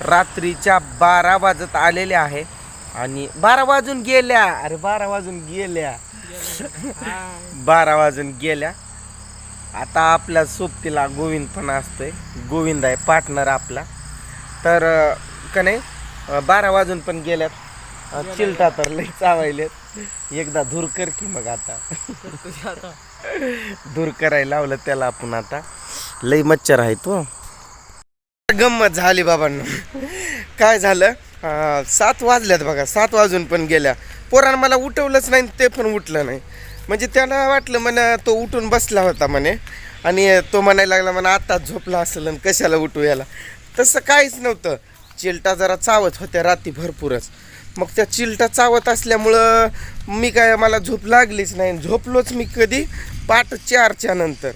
रात्रीच्या बारा वाजत आलेले आहे. आणि बारा वाजून गेल्या. अरे बारा वाजून गेल्या. बारा वाजून गेल्या. आता आपल्या सोबतीला गोविंद पण असतोय. गोविंद आहे पार्टनर आपला. तर का नाही बारा वाजून पण गेल्यात. चिलटा तर लई चावायलेत. एकदा धूर कर की मग आता. दूर करायला लावलं त्याला आपण आता. लई मच्छर आहे तो गंमत झाली बाबांना. काय झालं? सात वाजल्यात बघा सात वाजून पण गेल्या. पोरानं मला उठवलंच नाही ते पण उठलं नाही. म्हणजे त्याला वाटलं म्हणे तो उठून बसला होता म्हणे. आणि तो म्हणायला लागला म्हणा आत्ताच झोपला असेल आणि कशाला उठू याला? तसं काहीच नव्हतं. चिलटा जरा चावत होत्या रात्री भरपूरच. मग त्या चिलटा चावत असल्यामुळं मी काय मला झोप लागलीच नाही. झोपलोच मी कधी? पाठ चारच्या नंतर.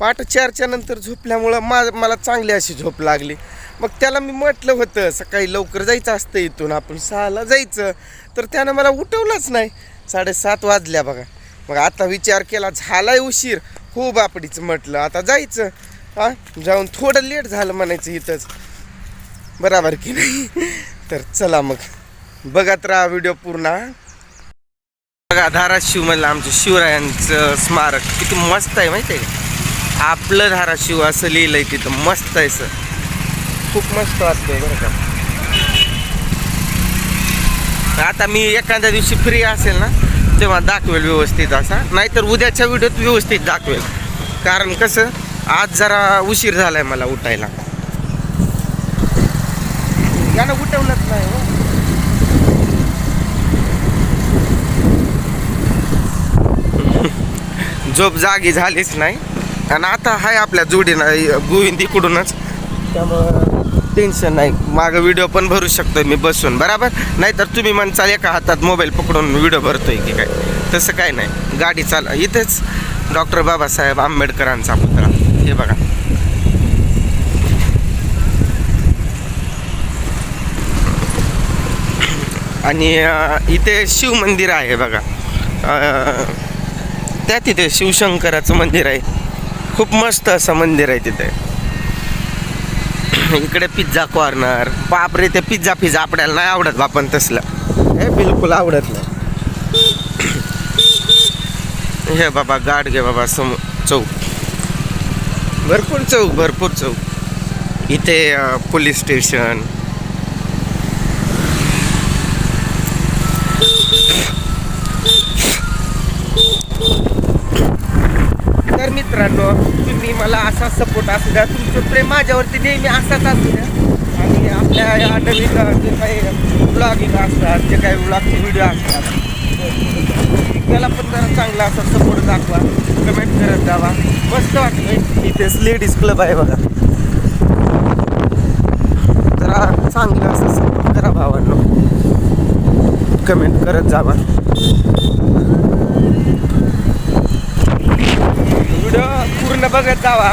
पाठ चारच्या नंतर झोपल्यामुळं मा मला चांगली अशी झोप लागली. मग त्याला मी म्हटलं होतं सकाळी लवकर जायचं असतं इथून आपण सहाला जायचं. तर त्यानं मला उठवलंच नाही. साडेसात वाजल्या बघा. मग आता विचार केला झालाय उशीर. हो बापडीचं म्हटलं आता जायचं. हां जाऊन थोडं लेट झालं म्हणायचं इथंच. बराबर की नाही? तर चला मग. बघत राहा व्हिडिओ पूर्ण बघा धाराशिव मधलं आमचं शिवरायांचं स्मारक किती मस्त आहे माहिती आहे का? आपलं धाराशिव असं लिहिलंय तिथं मस्त आहे सर. खूप मस्त वाटतंय बरं का. आता मी एखाद्या दिवशी फ्री असेल ना तेव्हा दाखवेल व्यवस्थित असा. नाहीतर उद्याच्या व्हिडिओत व्यवस्थित दाखवेल. कारण कसं आज जरा उशीर झालाय मला उठायला. यानं उठवलंच नाही हो. झोप जागी झालीच नाही. आणि आता आहे आपल्या जोडीनं गोविंद इकडूनच. त्यामुळं टेन्शन नाही. मागं व्हिडिओ पण भरू शकतो मी बसून बरोबर? नाहीतर तुम्ही म्हणचाल एका हातात मोबाईल पकडून व्हिडिओ भरतोय की काय? तसं काय नाही. गाडी चाल इथेच. डॉक्टर बाबासाहेब आंबेडकरांचा पुतळा. हे बघा. आणि इथे शिवमंदिर आहे बघा. त्या तिथे शिवशंकराचं मंदिर आहे. खूप मस्त असं मंदिर आहे तिथे. इकडे पिझ्झा कॉर्नर बापरे ते पिझ्झा फिझ्झा आपल्याला नाही आवडत बापन तसलं. हे बिलकुल आवडत नाही. हे बाबा गाड घे बाबा सम चौक. भरपूर चौक भरपूर चौक. इथे पोलीस स्टेशन तर मित्रांनो तुम्ही मला असा सपोर्ट असू द्या. तुमचं प्रेम माझ्यावरती नेहमी असाच असू द्या. आणि आपल्या या नवीन जे काही ब्लॉगिंग असतात जे काही ब्लॉगचे व्हिडिओ असतात त्याला पण जरा चांगला असा सपोर्ट दाखवा. कमेंट करत जावा. मस्त वाटतं इथेच लेडीज क्लब आहे बघा. जरा चांगलं असं सपोर्ट करा भावांनो. कमेंट करत जावा व्हिडिओ पूर्ण बघत जावा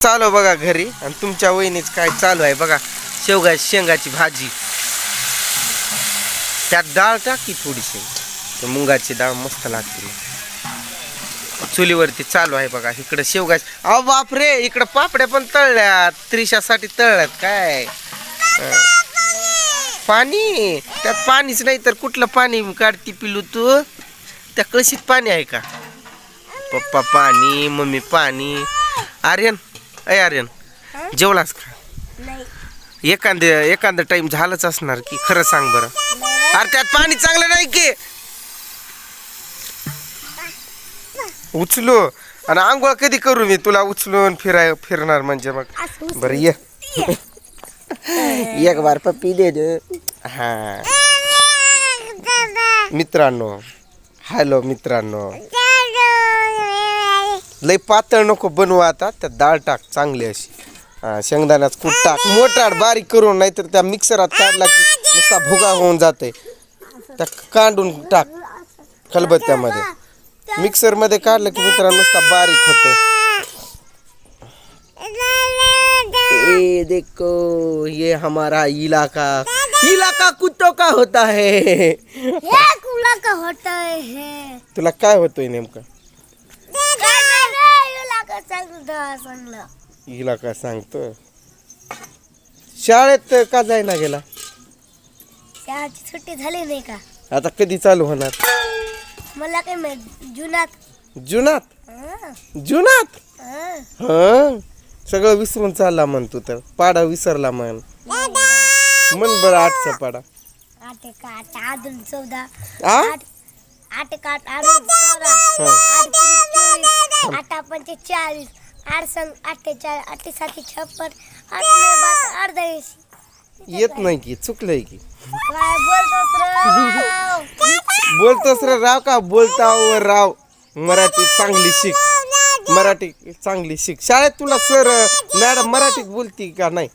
चालू बघा घरी आणि तुमच्या वहिनीच काय चालू आहे बघा शेवगा शेंगाची भाजी. त्यात डाळ टाकी थोडीशी तर मुंगाची डाळ मस्त लागते. चुलीवरती चालू आहे बघा इकडं शेवगा अहो बापरे इकडं पापड्या पण तळल्यात त्रिशासाठी तळल्यात काय? पाणी? त्यात पाणीच नाही तर कुठलं पाणी काढती पिलू तू? त्या कळशीत पाणी आहे का? पप्पा पाणी मम्मी पाणी. आर्यन अय आर्यन जेवलास का? एखादे एखादं टाइम झालंच असणार की खरं सांग बरं. अरे त्यात पाणी चांगलं नाही की. उचलू. आणि आंघोळ कधी करू मी? तुला उचलून फिराय फिरणार म्हणजे मग. बरं ये. एक बार पप्पी दे दे. हा. मित्रांनो हॅलो मित्रांनो. लय पातळ नको बनवू आता त्या डाळ टाक चांगली अशी. शेंगदाण्यात शेंगदाण्याच कूट टाक. मोठाड बारीक करून नाहीतर त्या मिक्सरात काढला की नुसता भुगा होऊन जाते त्या काढून टाक खलबत्त्यामध्ये. मिक्सरमध्ये काढलं की मित्रांनो नुसता बारीक होतो ए देखो ये हमारा इलाका। इलाका कुत्तों का होता है। ये का होता है। तुला काय होतोय नेमकं? इलाकाचा सांगतो शाळेत का जायना गेला? शाळेची सुट्टी झाली नाही का? आता कधी चालू होणार? मला काय माहीत जुनात जुनात जुनात हं. हा? सगळं विसरून चालला म्हण तू तर. पाडा विसरला म्हण. म्हण बरं आठचा पाडा. आठ एक आठ अजून चौदा. आ? आठ आठ एक आठ अजून चौदा हा. आठ त्रिक चोवीस आठ पंचे चाळीस आठ अठ्ठेचाळीस छप्पन. आठ नऊ बारा अडदावीस येत नाही की चुकलंय की. काय बोलतोस राव? बोलतोस रे राव का? बोलता व राव. मराठी चांगली शिक. मराठी चांगली शिक. शाळेत तुला सर मॅडम मराठीत बोलती का नाही?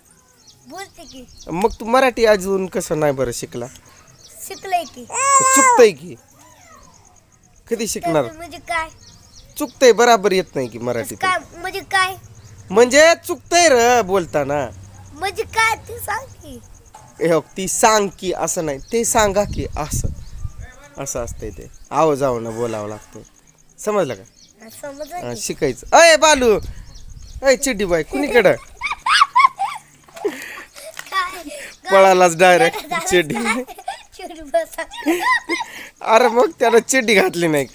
बोलते की. मग तू मराठी अजून कसं नाही बरं शिकला? शिकलंय की. चुकतंय की? कधी शिकणार? तर म्हणजे काय? चुकतंय बराबर येत नाही की मराठीत काय म्हणजे काय? म्हणजे चुकतंय र बोलताना. म्हणजे काय ते सांग की. हे बघ, ती सांग की असं नाही ते सांगा की असं. असं असतंय ते. आव जाऊ ना बोलावं लागतं समजलं का? हा, शिकायचं. अय बालू! अय चिड्डी बाय कुणीकडं? पळालाच डायरेक्ट चिड्डी. चिड बसा अरे मग त्याला चिड्डी घातली नाही.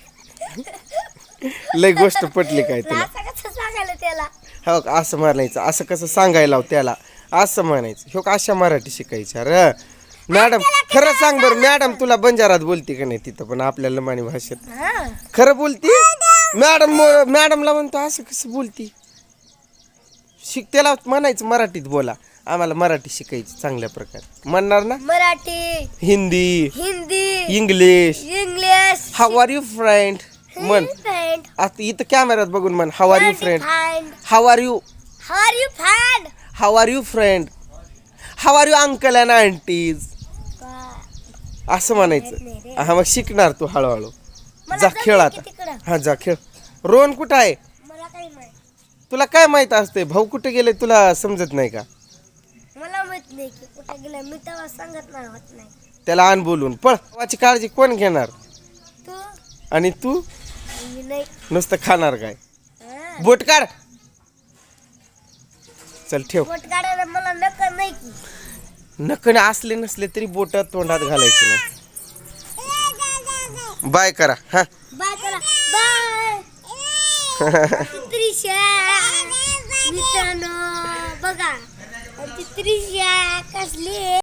लय गोष्ट पटली काय तुला? असं कसं सांगायला त्याला? हो का, असं म्हणायचं. असं कसं सांगायला लाव त्याला? असं म्हणायचं. हो का? अशा मराठी शिकायच्या. र. मॅडम खरं सांग बरं मॅडम तुला बंजारात बोलते का नाही तिथं पण आपल्या लमाणी भाषेत? हा. खरं बोलती? मॅडम मॅडमला म्हणतो असं कसं बोलती? शिक त्याला म्हणायचं मराठीत बोला. आम्हाला मराठी शिकायची चांगल्या प्रकारे. म्हणणार ना? Marathi. Hindi. Hindi. English. English. How are you friend म्हण. फ्रेंड आता इथं कॅमेऱ्यात बघून म्हण. How are you friend how are you how are you find how are you friend how are you uncle and aunties असं म्हणायचं. हा मग शिकणार तू हळूहळू. जा खेळ आता. हा जा खेळ. रोहन कुठं आहे? मला काही माहीत तुला काय माहीत असते भाऊ कुठे गेले तुला समजत नाही का? मला माहीत नाही की कुठे गेला. मी तेव्हा सांगत नाही होत नाही. त्याला आण बोलून. पळ. भावाची काळजी कोण घेणार? तू? आणि तू? मी नाही. नुसतं खाणार काय? हा. बोट काढ. चल ठेव. बोट काढायला मला नका नाही की. नकने असले नसले तरी बोट तोंडात घालायचे नाही. बाय करा. हा बाय करा बाय त्रिशा मित्रांनो बघा. ती त्रिशा कसली